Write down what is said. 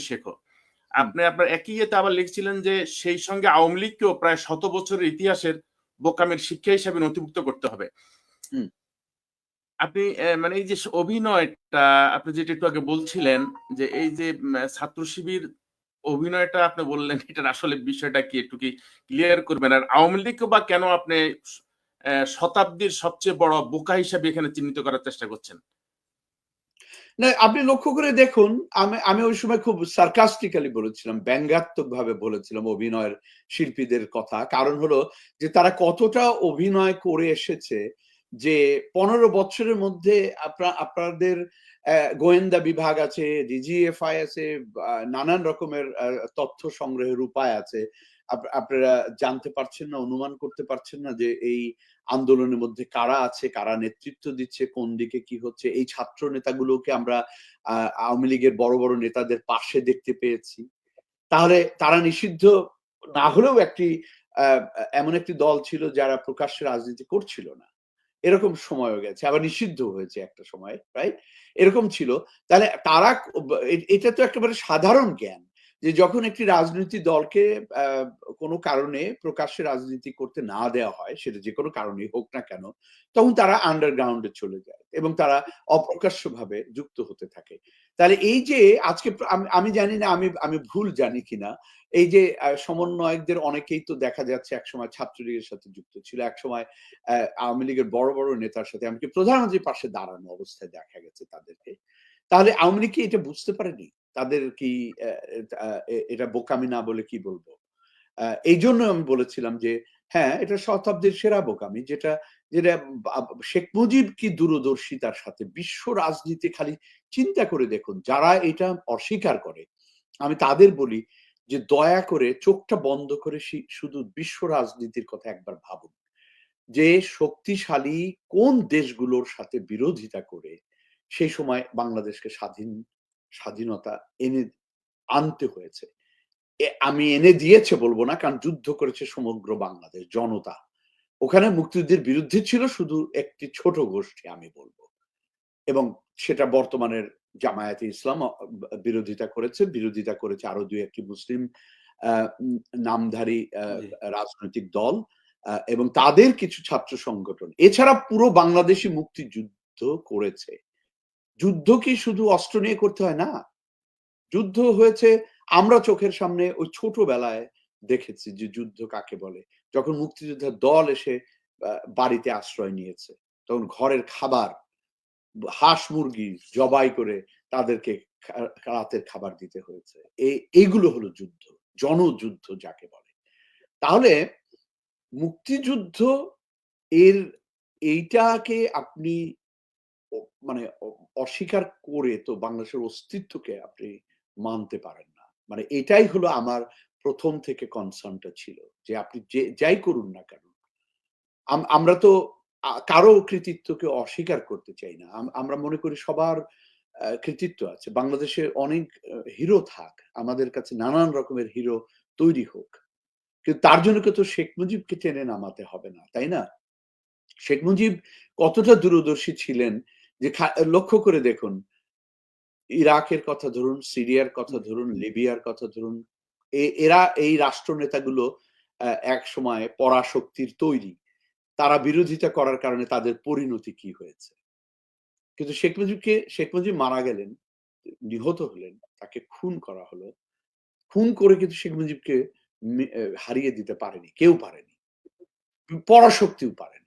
শেখো। আপনি আপনার একই ইয়েতে আবার লিখছিলেন যে সেই সঙ্গে আওয়ামী লীগকেও প্রায় শত বছরের ইতিহাসের বোকামের শিক্ষা হিসাবে নথিভুক্ত করতে হবে। আপনি মানে এই যে অভিনয়টা আপনি যেটা একটু আগে বলছিলেন যে এই যে ছাত্র শিবির অভিনয়টা আপনি বললেন এটার আসলে বিষয়টা কি একটু কি ক্লিয়ার করবেন? আর আওয়ামী লীগকে বা কেন আপনি আহ, শতাব্দীর সবচেয়ে বড় বোকা হিসাবে এখানে চিহ্নিত করার চেষ্টা করছেন? না, আপনি লক্ষ্য করে দেখুন, আমি আমি ওই সময় খুব সার্কাস্টিক্যালি বলেছিলাম ব্যঙ্গাত্মক ভাবে বলেছিলাম অভিনয়ের শিল্পীদের কথা। কারণ হলো যে তারা কতটা অভিনয় করে এসেছে যে পনেরো বছরের মধ্যে আপনাদের গোয়েন্দা বিভাগ আছে ডিজিএফআই আছে নানান রকমের তথ্য সংগ্রহের উপায় আছে। আপনারা জানতে পারছেন না, অনুমান করতে পারছেন না যে এই আন্দোলনের মধ্যে কারা আছে, কারা নেতৃত্ব দিচ্ছে, কোন দিকে কি হচ্ছে। এই ছাত্র নেতাগুলোকে আমরা আওয়ামী লীগের বড় বড় নেতাদের পাশে দেখতে পেয়েছি। তাহলে তারা নিষিদ্ধ না হলেও একটি এমন একটি দল ছিল যারা প্রকাশ্যে রাজনীতি করছিল না। এরকম সময়ও গেছে, আবার নিষিদ্ধ হয়েছে একটা সময় রাইট এরকম ছিল। তাহলে তারা এটা তো একেবারে সাধারণ জ্ঞান। যে যখন একটি রাজনৈতিক দলকে কোনো কারণে প্রকাশ্যে রাজনীতি করতে না দেওয়া হয়, সেটা যে কোনো কারণেই হোক না কেন, তখন তারা আন্ডারগ্রাউন্ডে চলে যায় এবং তারা অপ্রকাশ্যভাবে যুক্ত হতে থাকে। তাহলে এই যে আজকে আমি- জানি না, আমি আমি ভুল জানি কিনা, এই যে সমন্বয়কদের অনেকেই তো দেখা যাচ্ছে একসময় ছাত্রলীগের সাথে যুক্ত ছিল, একসময় আওয়ামী লীগের বড় বড় নেতার সাথে, এমনকি প্রধানমন্ত্রীর পাশে দাঁড়ানো অবস্থায় দেখা গেছে তাদেরকে। তাহলে আওয়ামী লীগ কি এটা বুঝতে পারেনি? তাদের কি এটা বোকামি না বলে কি বলব? এই জন্য আমি বলেছিলাম যে হ্যাঁ এটা শতাব্দীর সেরা বোকামি যেটা যেটা শেখ মুজিব কি দূরদর্শিতার সাথে? বিশ্ব রাজনীতি খালি চিন্তা করে দেখুন, যারা এটা অস্বীকার করে, আমি তাদের বলি যে, দয়া করে চোখটা বন্ধ করে শুধু বিশ্ব রাজনীতির কথা একবার ভাবুন। যে শক্তিশালী কোন দেশগুলোর সাথে বিরোধিতা করে, সেই সময় বাংলাদেশকে স্বাধীন স্বাধীনতা এনে আনতে হয়েছে। আমি এনে দিয়েছে বলব না কারণ যুদ্ধ করেছে সমগ্র বাংলাদেশ জনতা। ওখানে মুক্তিযুদ্ধের বিরুদ্ধে ছিল শুধু একটি ছোট গোষ্ঠী আমি বলব। এবং সেটা বর্তমানের জামায়াতে ইসলাম বিরোধিতা করেছে বিরোধিতা করেছে আরও দুই একটি মুসলিম আহ, নামধারী আহ, রাজনৈতিক দল এবং তাদের কিছু ছাত্র সংগঠন। এছাড়া পুরো বাংলাদেশি মুক্তিযুদ্ধ করেছে। যুদ্ধ কি শুধু অস্ত্র নিয়ে করতে হয়? না। যুদ্ধ হয়েছে আমরা চোখের সামনে ওই ছোটবেলায় দেখেছি যে যুদ্ধ কাকে বলে? যখন মুক্তিযোদ্ধার দল এসে বাড়িতে আশ্রয় নিয়েছে, তখন ঘরের খাবার, হাঁস মুরগি জবাই করে তাদেরকে রাতের খাবার দিতে হয়েছে। এই এইগুলো হলো যুদ্ধ, জনযুদ্ধ যাকে বলে। তাহলে মুক্তিযুদ্ধ এর, এইটাকে আপনি মানে অস্বীকার করে তো বাংলাদেশের অস্তিত্বকে আপনি মানতে পারেন না। মানে এটাই হলো আমার প্রথম থেকে কনসার্নটা ছিল যে আপনি যে, যাই করুন না কেন আমরা তো কারও কৃতিত্বকে অস্বীকার করতে চাই না। আমরা মনে করি সবার কৃতিত্ব আছে। বাংলাদেশে অনেক হিরো থাক, আমাদের কাছে নানান রকমের হিরো তৈরি হোক। কিন্তু তার জন্য তো শেখ মুজিবকে টেনে নামাতে হবে না, তাই না? শেখ মুজিব কতটা দূরদর্শী ছিলেন যে লক্ষ্য করে দেখুন। ইরাকের কথা ধরুন সিরিয়ার কথা ধরুন লিবিয়ার কথা ধরুন এরা এই রাষ্ট্রনেতাগুলো আহ, এক সময় পরাশক্তির তৈরি। তারা বিরোধিতা করার কারণে তাদের পরিণতি কি হয়েছে? কিন্তু শেখ মুজিবকে শেখ মুজিব মারা গেলেন নিহত হলেন তাকে খুন করা হলো। খুন করে কিন্তু শেখ মুজিবকে হারিয়ে দিতে পারেনি কেউ পারেনি। পরাশক্তিও পারেনি।